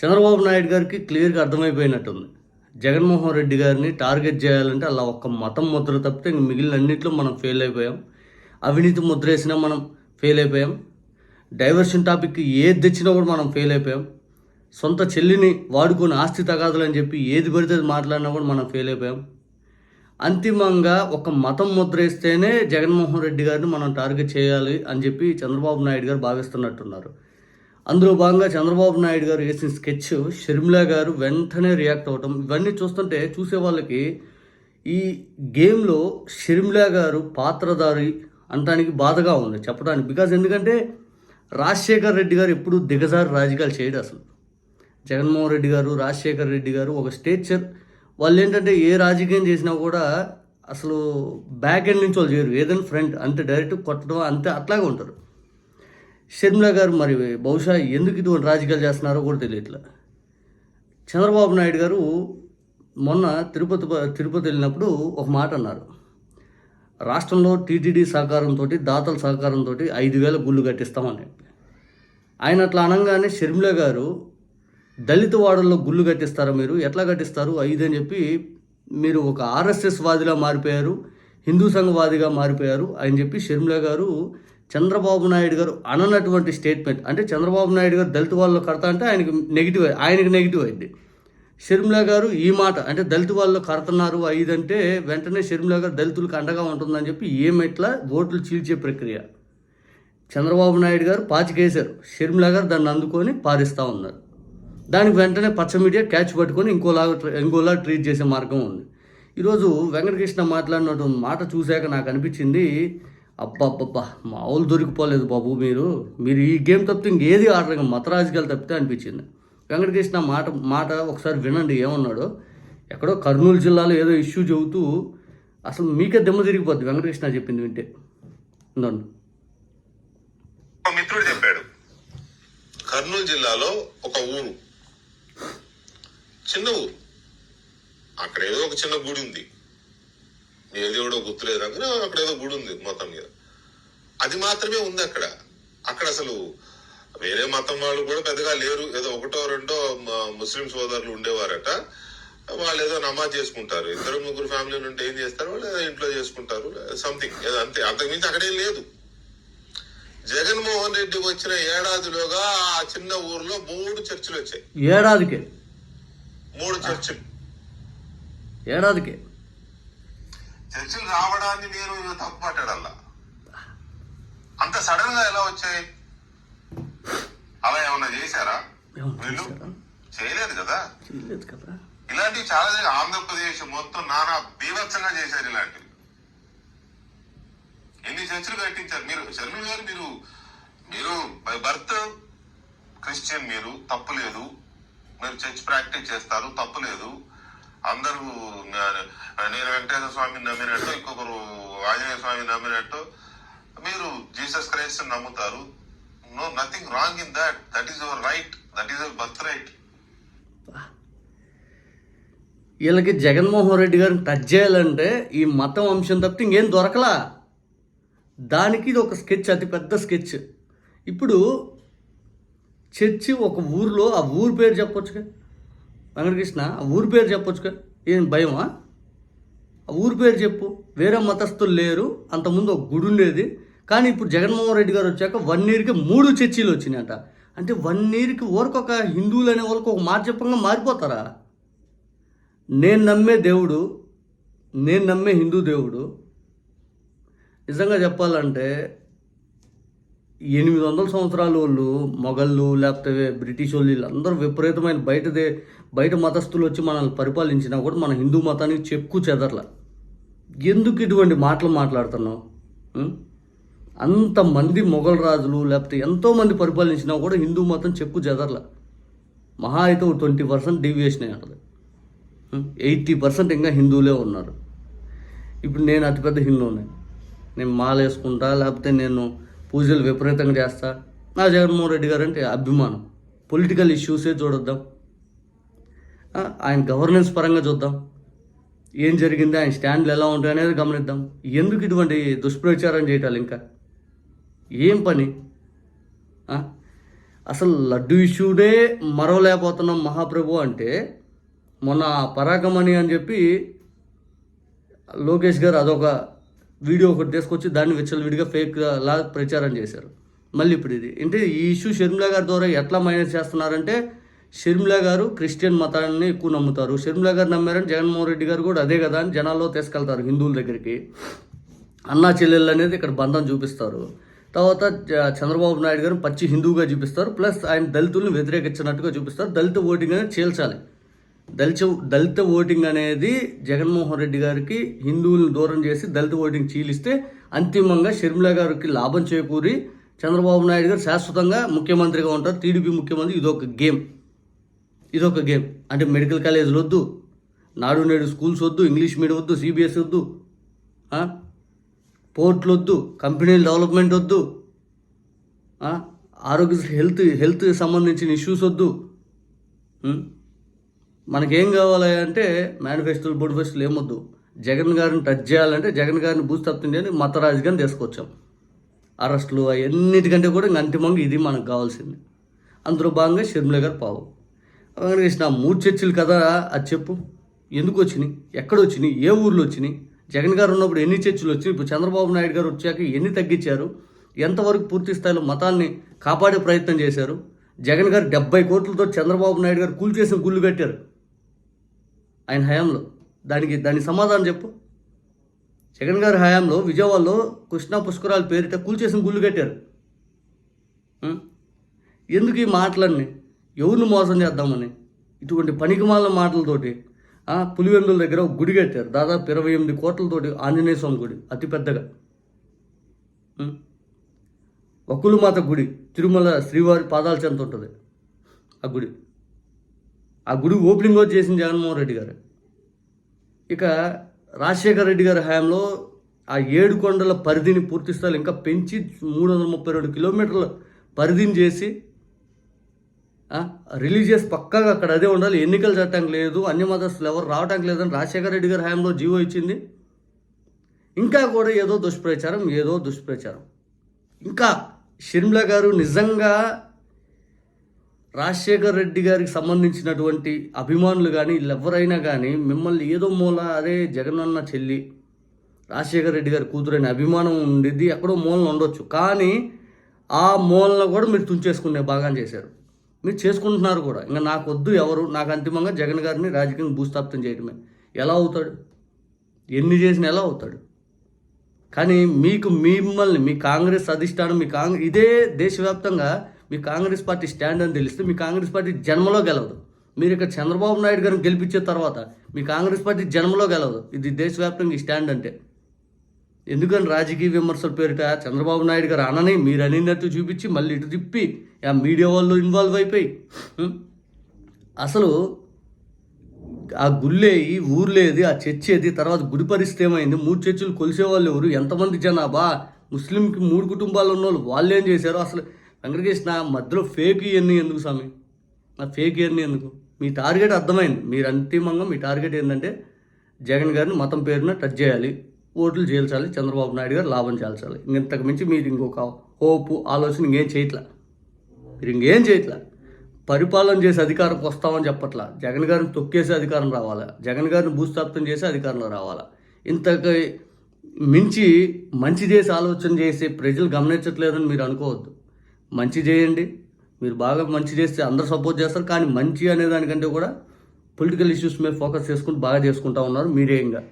చంద్రబాబు నాయుడు గారికి క్లియర్గా అర్థమైపోయినట్టుంది. జగన్మోహన్ రెడ్డి గారిని టార్గెట్ చేయాలంటే అలా ఒక్క మతం ముద్ర తప్పితే ఇంక మిగిలిన అన్నింటిలో మనం ఫెయిల్ అయిపోయాం. అవినీతి ముద్ర వేసినా మనం ఫెయిల్ అయిపోయాం. డైవర్షన్ టాపిక్ ఏది తెచ్చినా కూడా మనం ఫెయిల్ అయిపోయాం. సొంత చెల్లిని వాడుకొని ఆస్తి తగాదులని చెప్పి ఏది పడితే అది మాట్లాడినా కూడా మనం ఫెయిల్ అయిపోయాం. అంతిమంగా ఒక మతం ముద్ర వేస్తేనే జగన్మోహన్ రెడ్డి గారిని మనం టార్గెట్ చేయాలి అని చెప్పి చంద్రబాబు నాయుడు గారు భావిస్తున్నట్టున్నారు. అందులో భాగంగా చంద్రబాబు నాయుడు గారు వేసిన స్కెచ్ షర్మిలా గారు వెంటనే రియాక్ట్ అవ్వటం ఇవన్నీ చూస్తుంటే చూసే వాళ్ళకి ఈ గేమ్లో షర్మిలా గారు పాత్రధారి అనటానికి బాధగా ఉంది చెప్పడానికి బికాజ్ ఎందుకంటే రాజశేఖర్ రెడ్డి గారు ఎప్పుడు దిగజారి రాజకీయాలు చేయడు అసలు. జగన్మోహన్ రెడ్డి గారు రాజశేఖర్ రెడ్డి గారు ఒక స్టేచర్ వాళ్ళు ఏంటంటే ఏ రాజకీయం చేసినా కూడా అసలు బ్యాక్ ఎండ్ నుంచి వాళ్ళు చేయరు. ఏదైనా ఫ్రంట్ అంటే డైరెక్ట్ కొట్టడం అంతే అట్లాగే ఉంటారు. షర్మిల గారు మరి బహుశా ఎందుకు ఇటువంటి రాజకీయాలు చేస్తున్నారో కూడా తెలియట్లా. చంద్రబాబు నాయుడు గారు మొన్న తిరుపతి తిరుపతి వెళ్ళినప్పుడు ఒక మాట అన్నారు. రాష్ట్రంలో టీటీడీ సహకారంతో దాతల సహకారంతో ఐదు వేల గుళ్ళు కట్టిస్తామని ఆయన అట్లా అనగానే షర్మిల గారు దళిత వాడల్లో గుళ్ళు కట్టిస్తారా మీరు? ఎట్లా కట్టిస్తారు? ఐదు అని చెప్పి మీరు ఒక ఆర్ఎస్ఎస్ వాదిలా మారిపోయారు హిందూ సంఘవాదిగా మారిపోయారు అని చెప్పి షర్మిల గారు చంద్రబాబు నాయుడు గారు అననటువంటి స్టేట్మెంట్. అంటే చంద్రబాబు నాయుడు గారు దళిత వాళ్ళు కడతా అంటే ఆయనకి నెగిటివ్ ఆయనకి నెగిటివ్ అయింది. షర్మిలా గారు ఈ మాట అంటే దళిత వాళ్ళు కడుతున్నారు ఐదంటే వెంటనే షర్మిలా గారు దళితులకు అండగా ఉంటుందని చెప్పి ఏమెట్లా ఓట్లు చీల్చే ప్రక్రియ? చంద్రబాబు నాయుడు గారు పాచికేశారు. షర్మిలా గారు దాన్ని అందుకొని పారిస్తూ ఉన్నారు. దానికి వెంటనే పచ్చ మీడియా క్యాచ్ పట్టుకొని ఇంకోలాగా ఇంకోలా ట్రీట్ చేసే మార్గం ఉంది. ఈరోజు వెంకటకృష్ణ మాట్లాడినటువంటి మాట చూశాక నాకు అనిపించింది అబ్బబ్బబ్బా మామూలు దొరికిపోలేదు బాబు మీరు. మీరు ఈ గేమ్ తప్పితే ఇంకేది ఆడరు మత రాజకీయాలు తప్పితే అనిపించింది. వెంకటకృష్ణ మాట మాట ఒకసారి వినండి ఏమన్నాడో? ఎక్కడో కర్నూలు జిల్లాలో ఏదో ఇష్యూ చెబుతూ అసలు మీకే దెమ్మ తిరిగిపోద్ది వెంకటకృష్ణ చెప్పింది వింటే. ఉందండి మిత్రుడు చెప్పాడు కర్నూలు జిల్లాలో ఒక ఊరు చిన్న ఊరు. అక్కడ ఏదో ఒక చిన్న గుడి ఉంది. ఏది కూడా గుర్తులేదు నాకు అక్కడ ఏదో గుడి ఉంది మొత్తం మీద. అది మాత్రమే ఉంది అక్కడ. అక్కడ అసలు వేరే మతం వాళ్ళు కూడా పెద్దగా లేరు. ఏదో ఒకటో రెండో ముస్లిం సోదరులు ఉండేవారట. వాళ్ళు ఏదో నమాజ్ చేసుకుంటారు. ఇద్దరు ముగ్గురు ఫ్యామిలీ నుండి ఏం చేస్తారు వాళ్ళు? ఏదో ఇంట్లో చేసుకుంటారు. సంథింగ్. ఏదో అంతే. అంతకుమించి అక్కడేం లేదు. జగన్మోహన్ రెడ్డి వచ్చిన ఏడాదిలోగా ఆ చిన్న ఊర్లో మూడు చర్చిలు వచ్చాయి. ఏడాదికే? మూడు చర్చిలు. ఏడాదికే? చర్చిలు రావడాన్ని నేను తప్పు పట్టాడల్లా అంత సడన్గా ఎలా వచ్చాయి? అలా ఏమన్నా చేశారా? వీళ్ళు? చేయలేదు కదా? ఇలాంటివి చాలా ఆంధ్రప్రదేశ్ మొత్తం నానా బీభత్సంగా చేశారు ఇలాంటివి. ఎన్ని చర్చలు కట్టించారు మీరు శర్మిల గారు మీరు మీరు బై బర్త్ క్రిస్టియన్ మీరు తప్పు లేదు. మీరు చర్చ్ ప్రాక్టీస్ చేస్తారు తప్పు లేదు. అందరూ నేను వెంకటేశ్వర స్వామిని నమ్మినట్టు ఇంకొకరు ఆంజనేయ స్వామిని నమ్మినట్టు మీరు జీసస్ క్రైస్ట్ నమ్ముతారు. No nothing wrong in that that is your right that is your birth right వీళ్ళకి జగన్మోహన్ రెడ్డి గారిని టచ్ చేయాలంటే ఈ మతం అంశం తప్పితే ఇంకేం దొరకలా? దానికి ఇది ఒక స్కెచ్ అతి పెద్ద స్కెచ్. ఇప్పుడు చర్చి ఒక ఊర్లో ఆ ఊరి పేరు చెప్పొచ్చుగా. వెంకటకృష్ణ ఆ ఊరి పేరు చెప్పొచ్చుగా. ఏం భయమా? ఆ ఊరి పేరు చెప్పు. వేరే మతస్థులు లేరు. అంతకుముందు ఒక గుడి ఉండేది. కానీ ఇప్పుడు జగన్మోహన్ రెడ్డి గారు వచ్చాక వన్ ఇయర్కి మూడు చర్చీలు వచ్చినాయట. అంటే వన్ ఇయర్కి ఊరికొక హిందువులు అనే వాళ్ళకి ఒక మాట చెప్పంగా మారిపోతారా? నేను నమ్మే దేవుడు నేను నమ్మే హిందూ దేవుడు. నిజంగా చెప్పాలంటే ఎనిమిది వందల సంవత్సరాల వాళ్ళు మొఘళ్ళు లేకపోతే బ్రిటిష్ వాళ్ళు వీళ్ళందరూ విపరీతమైన బయటదే బయట మతస్థులు వచ్చి మనల్ని పరిపాలించినా కూడా మన హిందూ మతానికి చెక్కు చెదర్ల. ఎందుకు ఇటువంటి మాటలు మాట్లాడుతున్నావు? అంతమంది మొఘల్ రాజులు లేకపోతే ఎంతోమంది పరిపాలించినా కూడా హిందూ మతం చెక్కు చెదర్ల. మహా అయితే ఒక ట్వంటీ పర్సెంట్ డీవియేషన్ ఉంటుంది ఎయిటీ పర్సెంట్ ఇంకా హిందువులే ఉన్నారు. ఇప్పుడు నేను అతిపెద్ద హిందూనే నేను మాల వేసుకుంటా లేకపోతే నేను పూజలు విపరీతంగా చేస్తా. నా జగన్మోహన్ రెడ్డి గారు అంటే అభిమానం పొలిటికల్ ఇష్యూసే చూడొద్దాం. ఆయన గవర్నెన్స్ పరంగా చూద్దాం. ఏం జరిగింది ఆయన స్టాండ్లు ఎలా ఉంటాయి అనేది గమనిద్దాం. ఎందుకు ఇటువంటి దుష్ప్రచారం చేయటాలు ఇంకా? ఏం పని? అసలు లడ్డు ఇష్యూనే మరవలేకపోతున్నాం మహాప్రభు అంటే మొన్న పరాగమణి అని చెప్పి లోకేష్ గారు అదొక వీడియో ఒకటి తీసుకొచ్చి దాన్ని విచ్చలవిడిగా ఫేక్ లా ప్రచారం చేశారు. మళ్ళీ ఇప్పుడు ఇది. అంటే ఈ ఇష్యూ షర్మిలా గారి ద్వారా ఎట్లా మైనస్ చేస్తున్నారంటే షర్మిలా గారు క్రిస్టియన్ మతాన్ని ఎక్కువ నమ్ముతారు. షర్మిలా గారు నమ్మారని జగన్మోహన్ రెడ్డి గారు కూడా అదే కదా అని జనాల్లో తీసుకెళ్తారు హిందువుల దగ్గరికి. అన్నా చెల్లెళ్ళు అనేది ఇక్కడ బంధం చూపిస్తారు. తర్వాత చంద్రబాబు నాయుడు గారు పచ్చి హిందువుగా చూపిస్తారు. ప్లస్ ఆయన దళితులను వ్యతిరేకించినట్టుగా చూపిస్తారు. దళిత ఓటింగ్ అనేది చీల్చాలి. దళిత దళిత ఓటింగ్ అనేది జగన్మోహన్ రెడ్డి గారికి హిందువులను దూరం చేసి దళిత ఓటింగ్ చీలిస్తే అంతిమంగా షర్మిల గారికి లాభం చేకూరి చంద్రబాబు నాయుడు గారు శాశ్వతంగా ముఖ్యమంత్రిగా ఉంటారు. టీడీపీ ముఖ్యమంత్రి ఇదొక గేమ్. ఇదొక గేమ్. అంటే మెడికల్ కాలేజీలు వద్దు నాడు నేడు స్కూల్స్ వద్దు ఇంగ్లీష్ మీడియం వద్దు సిబిఎస్ వద్దు పోర్ట్లు వద్దు కంపెనీల డెవలప్మెంట్ వద్దు ఆరోగ్య హెల్త్ హెల్త్ సంబంధించిన ఇష్యూస్ వద్దు మనకేం కావాలి అంటే మేనిఫెస్టోలు బోడిఫెస్టోలు ఏమొద్దు. జగన్ గారిని టచ్ చేయాలంటే జగన్ గారిని భూస్థాపితం చేయని మత తీసుకొచ్చాం. అరెస్టులు అవన్నిటికంటే కూడా ఇంక అంతిమంగా ఇది మనకు కావాల్సింది. అందులో భాగంగా షర్మిల గారు పావు వెంకటకృష్ణ మూడు చర్చిలు కదా అది చెప్పు. ఎందుకు వచ్చినాయి? ఎక్కడ వచ్చినాయి? ఏ ఊర్లో వచ్చినాయి? జగన్ గారు ఉన్నప్పుడు ఎన్ని చర్చిలు వచ్చినాయి? ఇప్పుడు చంద్రబాబు నాయుడు గారు వచ్చాక ఎన్ని తగ్గించారు? ఎంతవరకు పూర్తి స్థాయిలో మతాన్ని కాపాడే ప్రయత్నం చేశారు? జగన్ గారు డెబ్బై కోట్లతో చంద్రబాబు నాయుడు గారు కూల్చేసిన గుళ్ళు కట్టారు. ఆయన హయాంలో. దానికి దాని సమాధానం చెప్పు. జగన్ గారి హయాంలో విజయవాడలో కృష్ణా పుష్కరాల పేరిట కూల్చేసిన గుళ్ళు కట్టారు. ఎందుకు ఈ మాటలన్నీ? ఎవరిని మోసం చేద్దామని? ఇటువంటి పనికిమాల మాటలతోటి పులివెందుల దగ్గర ఒక గుడి కట్టారు. దాదాపు ఇరవై ఎనిమిది కోట్లతోటి ఆంజనేయ స్వామి గుడి అతిపెద్దగా. మాత వకులుమాత గుడి తిరుమల శ్రీవారి పాదాల చెంత ఉంటుంది. ఆ గుడి. ఆ గుడి ఓపెనింగ్ కూడా చేసింది జగన్మోహన్ రెడ్డి గారు. ఇక రాజశేఖర రెడ్డి గారి హయాంలో ఆ ఏడు కొండల పరిధిని పూర్తి స్థాయిలో ఇంకా పెంచి మూడు వందల ముప్పై రెండు కిలోమీటర్ల పరిధిని చేసి రిలీజియస్ పక్కాగా అక్కడ అదే ఉండాలి. ఎన్నికలు చట్టం లేదు అన్ని మతస్థులు ఎవరు రావటానికి లేదని రాజశేఖర రెడ్డి గారి హయాంలో జీవో ఇచ్చింది. ఇంకా కూడా ఏదో దుష్ప్రచారం ఏదో దుష్ప్రచారం. ఇంకా షర్మిల గారు నిజంగా రాజశేఖర్ రెడ్డి గారికి సంబంధించినటువంటి అభిమానులు కానీ ఎవరైనా కానీ మిమ్మల్ని ఏదో మూల అదే జగనన్న చెల్లి రాజశేఖర్ రెడ్డి గారి కూతురైన అభిమానం ఉండేది ఎక్కడో మూలన ఉండొచ్చు. కానీ ఆ మూలన కూడా మీరు తుంచేసుకునే భాగం చేశారు. మీరు చేసుకుంటున్నారు కూడా. ఇంకా నాకు వద్దు ఎవరు నాకు అంతిమంగా జగన్ గారిని రాజకీయం భూస్థాపితం చేయడమే. ఎలా అవుతాడు? ఎన్ని చేసినా ఎలా అవుతాడు? కానీ మీకు మిమ్మల్ని మీ కాంగ్రెస్ అధిష్టానం మీ కాంగ్రెస్ ఇదే దేశవ్యాప్తంగా మీ కాంగ్రెస్ పార్టీ స్టాండ్ అని తెలిస్తే మీ కాంగ్రెస్ పార్టీ జన్మలో గెలవదు. మీరు ఇక్కడ చంద్రబాబు నాయుడు గారిని గెలిపించిన తర్వాత మీ కాంగ్రెస్ పార్టీ జన్మలో గెలవదు. ఇది దేశవ్యాప్తంగా ఈ స్టాండ్ అంటే. ఎందుకని రాజకీయ విమర్శల పేరిట చంద్రబాబు నాయుడు గారు అనని మీరు అనినట్టు చూపించి మళ్ళీ ఇటు తిప్పి ఆ మీడియా వాళ్ళు ఇన్వాల్వ్ అయిపోయి అసలు ఆ గుళ్ళేయి ఊర్లేది ఆ చర్చేది ఏది తర్వాత గుడి పరిస్థితి ఏమైంది? మూడు చర్చిలు కొలిసేవాళ్ళు ఎవరు? ఎంతమంది జనాభా? ముస్లింకి మూడు కుటుంబాలు ఉన్న వాళ్ళు వాళ్ళు ఏం చేశారు? అసలు వెంకటకృష్ణ మధ్యలో ఫేక్ ఇవన్నీ ఎందుకు స్వామి? నా ఫేక్ ఇవన్నీ ఎందుకు? మీ టార్గెట్ అర్థమైంది. మీరు అంతిమంగా మీ టార్గెట్ ఏంటంటే జగన్ గారిని మతం పేరున టచ్ చేయాలి ఓట్లు చేల్చాలి చంద్రబాబు నాయుడు గారు లాభం చేల్చాలి. ఇంతకు మించి మీరు ఇంకొక హోపు ఆలోచన ఇంకేం చేయట్లా? మీరు ఇంకేం చేయట్లా? పరిపాలన చేసే అధికారం వస్తామని చెప్పట్లా? జగన్ గారిని తొక్కేసే అధికారం రావాలా? జగన్ గారిని భూస్థాపితం చేసే అధికారంలో రావాలా? ఇంతకు మించి మంచి చేసి ఆలోచన చేసి ప్రజలు గమనించట్లేదని మీరు అనుకోవద్దు. మంచి చేయండి. మీరు బాగా మంచి చేస్తే అందరు సపోర్ట్ చేస్తారు. కానీ మంచి అనే దానికంటే కూడా పొలిటికల్ ఇష్యూస్ మీద ఫోకస్ చేసుకుంటూ బాగా చేసుకుంటా ఉన్నారు మీరే ఇంకా.